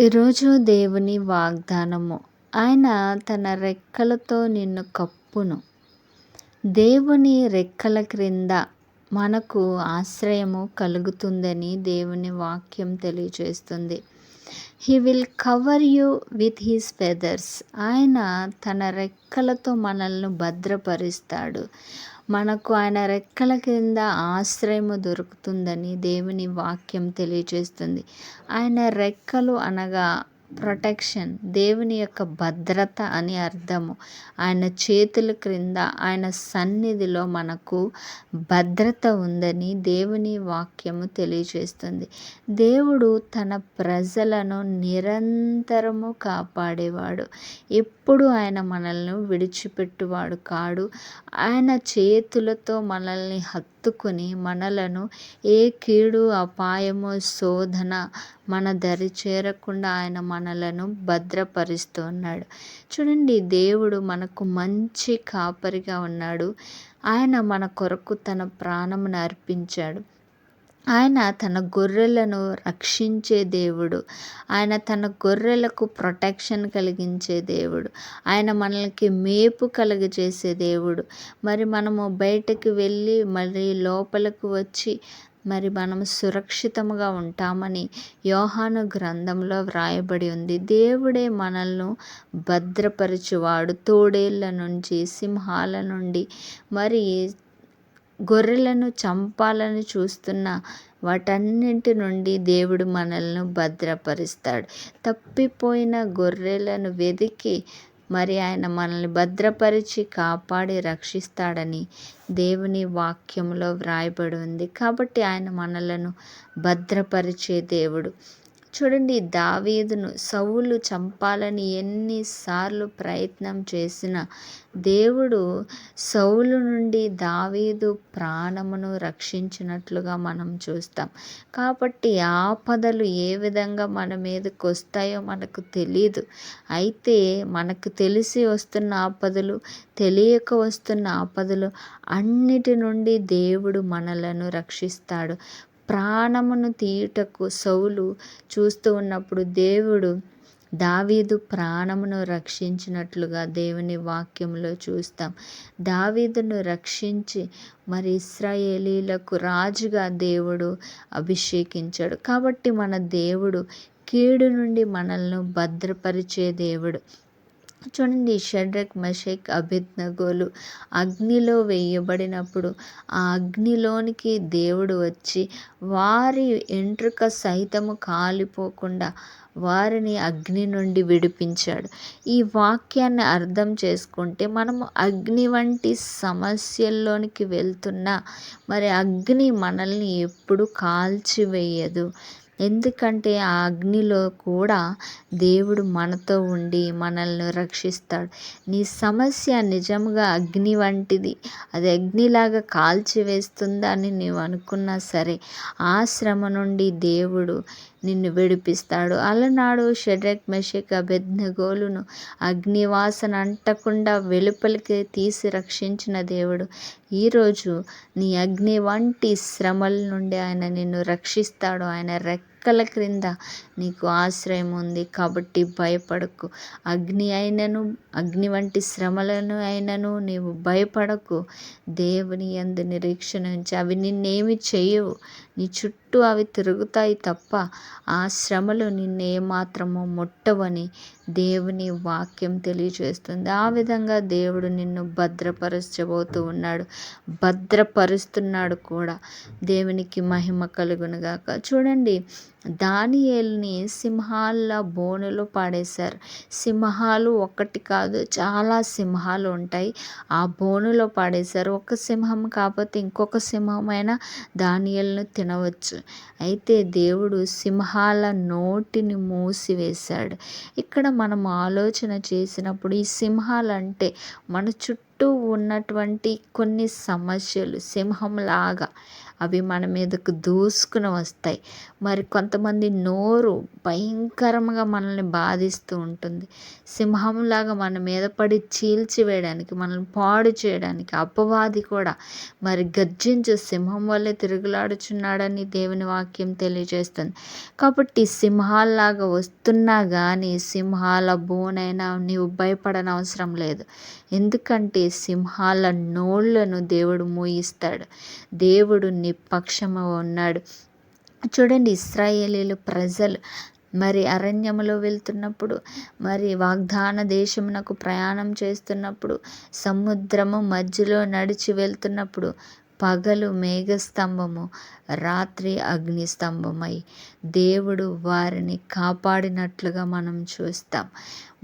ఈరోజు దేవుని వాగ్దానము. ఆయన తన రెక్కలతో నిన్ను కప్పును. దేవుని రెక్కల క్రింద మనకు ఆశ్రయము కలుగుతుందని దేవుని వాక్యం తెలియజేస్తుంది. He will cover you with his feathers ఆయన తన రెక్కలతో మనల్ని భద్రపరుస్తాడు. మనకు ఆయన రెక్కల కింద ఆశ్రయము దొరుకుతుందని దేవుని వాక్యం తెలియజేస్తుంది. ఆయన రెక్కలు అనగా ప్రొటెక్షన్ దేవుని యొక్క భద్రత అని అర్థము. ఆయన చేతుల క్రింద ఆయన సన్నిధిలో మనకు భద్రత ఉందని దేవుని వాక్యము తెలియజేస్తుంది. దేవుడు తన ప్రజలను నిరంతరము కాపాడేవాడు. ఎప్పుడు ఆయన మనల్ని విడిచిపెట్టువాడు కాడు. ఆయన చేతులతో మనల్ని ఎత్తుకుని మనలను ఏ కీడు అపాయము శోధన మన దరి చేరకుండా ఆయన మనలను భద్రపరుస్తూ ఉన్నాడు చూడండి దేవుడు మనకు మంచి కాపరిగా ఉన్నాడు. ఆయన మన కొరకు తన ప్రాణమును అర్పించాడు. ఆయన తన గొర్రెలను రక్షించే దేవుడు. ఆయన తన గొర్రెలకు ప్రొటెక్షన్ కలిగించే దేవుడు. ఆయన మనకి మేపు కలుగజేసే దేవుడు. మరి మనము బయటకు వెళ్ళి మరి లోపలకు వచ్చి మరి మనం సురక్షితముగా ఉంటామని యోహాను గ్రంథంలో వ్రాయబడి ఉంది. దేవుడే మనల్ని భద్రపరచువాడు. తోడేళ్ళ నుంచి సింహాల నుండి మరి గొర్రెలను చంపాలని చూస్తున్న వాటన్నింటి నుండి దేవుడు మనల్ని భద్రపరుస్తాడు. తప్పిపోయిన గొర్రెలను వెతికి మరి ఆయన మనల్ని భద్రపరిచి కాపాడి రక్షిస్తాడని దేవుని వాక్యంలో వ్రాయబడి ఉంది. కాబట్టి ఆయన మనలను భద్రపరిచే దేవుడు. చూడండి దావీదును సౌలు చంపాలని ఎన్నిసార్లు ప్రయత్నం చేసిన దేవుడు సౌలు నుండి దావీదు ప్రాణమును రక్షించినట్లుగా మనం చూస్తాం. కాబట్టి ఆపదలు ఏ విధంగా మన మీదకి వస్తాయో మనకు తెలియదు అయితే మనకు తెలిసి వస్తున్న ఆపదలు తెలియక వస్తున్న ఆపదలు అన్నిటి నుండి దేవుడు మనలను రక్షిస్తాడు. ప్రాణమును తీయుటకు సౌలు చూస్తూ ఉన్నప్పుడు దేవుడు దావీదు ప్రాణమును రక్షించినట్లుగా దేవుని వాక్యంలో చూస్తాం. దావీదును రక్షించి మరి ఇస్రాయేలీలకు రాజుగా దేవుడు అభిషేకించాడు. కాబట్టి మన దేవుడు కీడు నుండి మనల్ని భద్రపరిచే దేవుడు. చూడండి షడ్రక్ మషేక్ అభిజ్ఞగోలు అగ్నిలో వేయబడినప్పుడు ఆ అగ్నిలోనికి దేవుడు వచ్చి వారి ఎంట్రుక సైతము కాలిపోకుండా వారిని అగ్ని నుండి విడిపించాడు. ఈ వాక్యాన్ని అర్థం చేసుకుంటే మనము అగ్ని వంటి సమస్యల్లోనికి వెళ్తున్నా మరి అగ్ని మనల్ని ఎప్పుడు కాల్చివేయదు. ఎందుకంటే ఆ అగ్నిలో కూడా దేవుడు మనతో ఉండి మనల్ని రక్షిస్తాడు. నీ సమస్య నిజంగా అగ్ని వంటిది. అది అగ్నిలాగా కాల్చివేస్తుందా అని నీవు అనుకున్నా సరే ఆ శ్రమ నుండి దేవుడు నిన్ను విడిపిస్తాడు. అలనాడు షడ్రక్ మెషక్ అభెజ్ఞగోలును అగ్నివాసన అంటకుండా వెలుపలికి తీసి రక్షించిన దేవుడు. ఈరోజు నీ అగ్ని వంటి శ్రమల నుండి ఆయన నిన్ను రక్షిస్తాడు. ఆయన రెక్కల క్రింద నీకు ఆశ్రయం ఉంది. కాబట్టి భయపడకు. అగ్ని అయినను అగ్ని వంటి శ్రమలను అయినను నీవు భయపడకు. దేవుని ఎందు నిరీక్షణ ఉంచి అవి నిన్నేమి చేయవు. నీ చుట్టూ చుట్టూ అవి తిరుగుతాయి తప్ప ఆ శ్రమలు నిన్నేమాత్రము ముట్టవని దేవుని వాక్యం తెలియజేస్తుంది. ఆ విధంగా దేవుడు నిన్ను భద్రపరచబోతూ ఉన్నాడు. భద్రపరుస్తున్నాడు కూడా. దేవునికి మహిమ కలుగునుగాక చూడండి దానియేల్ని సింహాల బోనులో పాడేశారు. సింహాలు ఒక్కటి కాదు చాలా సింహాలు ఉంటాయి. ఆ బోనులో పాడేశారు. ఒక సింహం కాకపోతే ఇంకొక సింహమైనా దానియల్ను తినవచ్చు. అయితే దేవుడు సింహాల నోటిని మూసివేశాడు. ఇక్కడ మనం ఆలోచన చేసినప్పుడు ఈ సింహాలు అంటే మన చుట్టూ చుట్టూ ఉన్నటువంటి కొన్ని సమస్యలు సింహంలాగా అవి మన మీదకు దూసుకుని వస్తాయి. మరి కొంతమంది నోరు భయంకరంగా మనల్ని బాధిస్తూ ఉంటుంది. సింహంలాగా మన మీద పడి చీల్చివేయడానికి మనల్ని పాడు చేయడానికి అపవాది కూడా మరి గర్జించు సింహం వల్లే తిరుగులాడుచున్నాడని దేవుని వాక్యం తెలియజేస్తుంది. కాబట్టి సింహాల్లాగా వస్తున్నా కానీ సింహాల బోనైనా నీవు భయపడనవసరం లేదు. ఎందుకంటే సింహాల నోళ్ళను దేవుడు మూయిస్తాడు. దేవుడు నిపక్షమ ఉన్నాడు. చూడండి ఇస్రాయేలీలు ప్రజలు మరి అరణ్యములో వెళ్తున్నప్పుడు మరి వాగ్దాన దేశమునకు ప్రయాణం చేస్తున్నప్పుడు సముద్రము మధ్యలో నడిచి వెళ్తున్నప్పుడు పగలు మేఘస్తంభము రాత్రి అగ్నిస్తంభమై దేవుడు వారిని కాపాడినట్లుగా మనం చూస్తాం.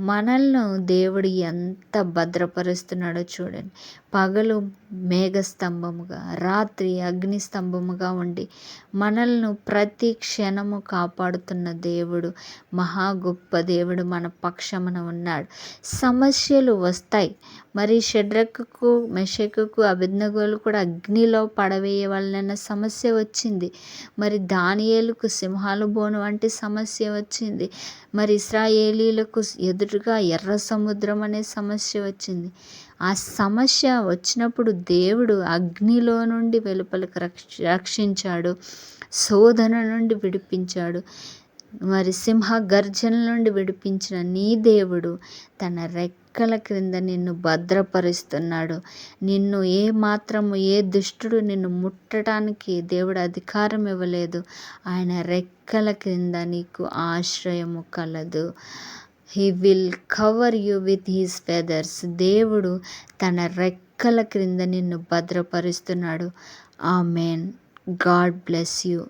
మనల్ని దేవుడు ఎంత భద్రపరుస్తున్నాడో చూడండి. పగలు మేఘస్తంభముగా రాత్రి అగ్నిస్తంభముగా ఉండి మనల్ని ప్రతి క్షణము కాపాడుతున్న దేవుడు మహా గొప్ప దేవుడు మన పక్షమున ఉన్నాడు. సమస్యలు వస్తాయి. మరి షడ్రక్కు మెషకుకు అభిజ్ఞగోలు కూడా అగ్నిలో పడవేయవలన సమస్య వచ్చింది. మరి దానియేలకు సింహాలు బోను వంటి సమస్య వచ్చింది. మరి ఇస్రాయేలీలకు ఎదురుగా ఎర్ర సముద్రం అనే సమస్య వచ్చింది. ఆ సమస్య వచ్చినప్పుడు దేవుడు అగ్నిలో నుండి వెలుపలకు రక్షించాడు. శోధన నుండి విడిపించాడు. మరి సింహ గర్జన నుండి విడిపించిన నీ దేవుడు తన రెక్కల క్రింద నిన్ను భద్రపరుస్తున్నాడు. నిన్ను ఏ మాత్రము ఏ దుష్టుడు నిన్ను ముట్టడానికి దేవుడు అధికారం ఇవ్వలేదు. ఆయన రెక్కల క్రింద నీకు ఆశ్రయము కలదు. He will cover you with his feathers దేవుడు తన రెక్కల క్రింద నిన్ను భద్రపరుస్తున్నాడు. ఆ మేన్ గాడ్ బ్లెస్ యూ